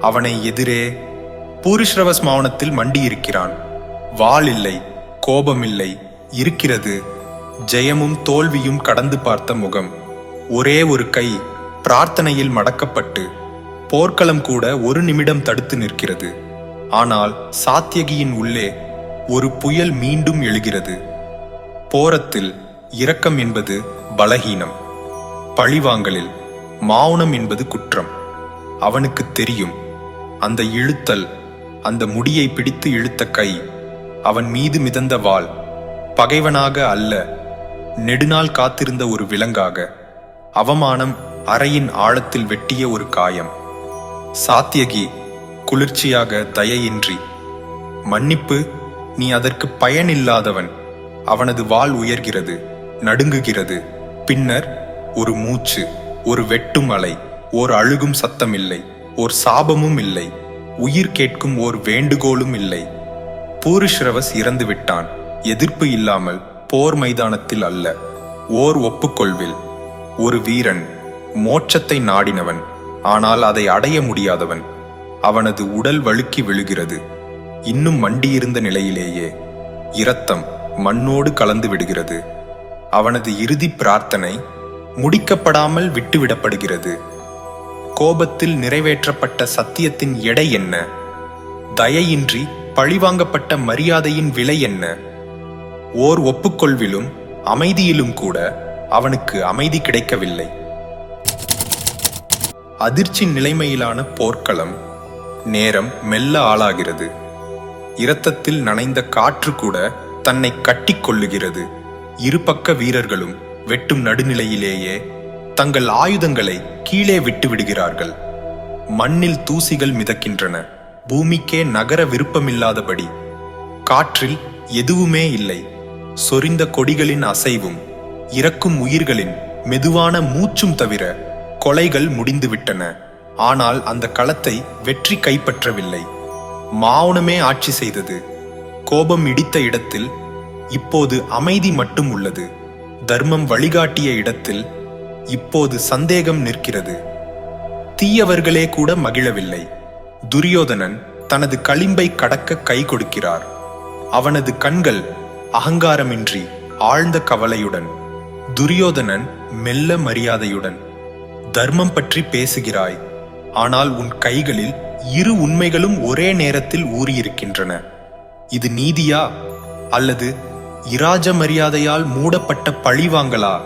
அவனை எதிரே பூரிஸ்ரவஸ் மௌனத்தில் மண்டியிருக்கிறான். வாள் இல்லை கோபமில்லை இருக்கிறது ஜெயமும் தோல்வியும் கடந்து பார்த்த முகம். ஒரே ஒரு கை பிரார்த்தனையில் மடக்கப்பட்டு போர்க்களம் கூட ஒரு நிமிடம் தடுத்து நிற்கிறது. ஆனால் சாத்தியகியின் உள்ளே ஒரு புயல் மீண்டும் எழுகிறது. போரத்தில் இரக்கம் என்பது பலகீனம். பழிவாங்கலில் மௌனம் என்பது குற்றம். அவனுக்கு தெரியும் அந்த இழுத்தல் அந்த முடியை பிடித்து இழுத்த கை அவன் மீது மிதந்த வாள் பகைவனாக அல்ல நெடுநாள் காத்திருந்த ஒரு விலங்காக அவமானம் அறையின் ஆழத்தில் வெட்டிய ஒரு காயம். சாத்தியகி குளிர்ச்சியாக தயையின்றி மன்னிப்பு நீ அதற்கு பயனில்லாதவன் அவனது வாள் உயர்கிறது நடுங்குகிறது பின்னர் ஒரு மூச்சு ஒரு வெட்டும் அலை ஓர் அழுகும் சத்தமில்லை ஓர் சாபமும் இல்லை. உயிர் கேட்கும் ஓர் வேண்டுகோளும் இல்லை. பூரிஷ்ரவஸ் இறந்து விட்டான். எதிர்ப்பு இல்லாமல் போர் மைதானத்தில் அல்ல. ஓர் ஒப்புக்கொள்வில். ஒரு வீரன். மோட்சத்தை நாடினவன். ஆனால் அதை அடைய முடியாதவன். அவனது உடல் வழுக்கி விழுகிறது. இன்னும் மண்டியிருந்த நிலையிலேயே. இரத்தம் மண்ணோடு கலந்து விடுகிறது. அவனது இறுதி பிரார்த்தனை முடிக்கப்படாமல் விட்டுவிடப்படுகிறது. கோபத்தில் நிறைவேற்றப்பட்ட சத்தியத்தின் எடை என்ன? தயையின்றி பழிவாங்கப்பட்ட மரியாதையின் விலை என்ன? ஓர் ஒப்புக்கொள்விலும் அமைதியிலும் கூட அவனுக்கு அமைதி கிடைக்கவில்லை. அதிர்ச்சி நிலைமையிலான போர்க்களம் நேரம் மெல்ல ஆளாகிறது. இரத்தத்தில் நனைந்த காற்று கூட தன்னை கட்டிக்கொள்ளுகிறது இருபக்க வீரர்களும் வெட்டும் நடுநிலையிலேயே தங்கள் ஆயுதங்களை கீழே விட்டு விடுகிறார்கள் மண்ணில் தூசிகள் மிதக்கின்றன. பூமிக்கே நகர விருப்பமில்லாதபடி. காற்றில் எதுவுமே இல்லை. சொரிந்த கொடிகளின் அசைவும் இறக்கும் உயிர்களின் மெதுவான மூச்சும் தவிர கொலைகள் முடிந்துவிட்டன. ஆனால் அந்த களத்தை வெற்றி கைப்பற்றவில்லை. மாவுனமே ஆட்சி செய்தது. கோபம் இடித்த இடத்தில் இப்போது அமைதி மட்டும் உள்ளது. தர்மம் வழிகாட்டிய இடத்தில் இப்போது சந்தேகம் நிற்கிறது. தீயவர்களே கூட மகிழவில்லை. துரியோதனன் தனது களிம்பை கடக்க கை கொடுக்கிறார். அவனது கண்கள் அகங்காரமின்றி ஆழ்ந்த கவலையுடன் துரியோதனன் மெல்ல மரியாதையுடன் தர்மம் பற்றி பேசுகிறாய். ஆனால் உன் கைகளில் இரு உண்மைகளும் ஒரே நேரத்தில் ஊறியிருக்கின்றன. இது நீதியா? அல்லது இராஜ மரியாதையால் மூடப்பட்ட பழிவாங்களா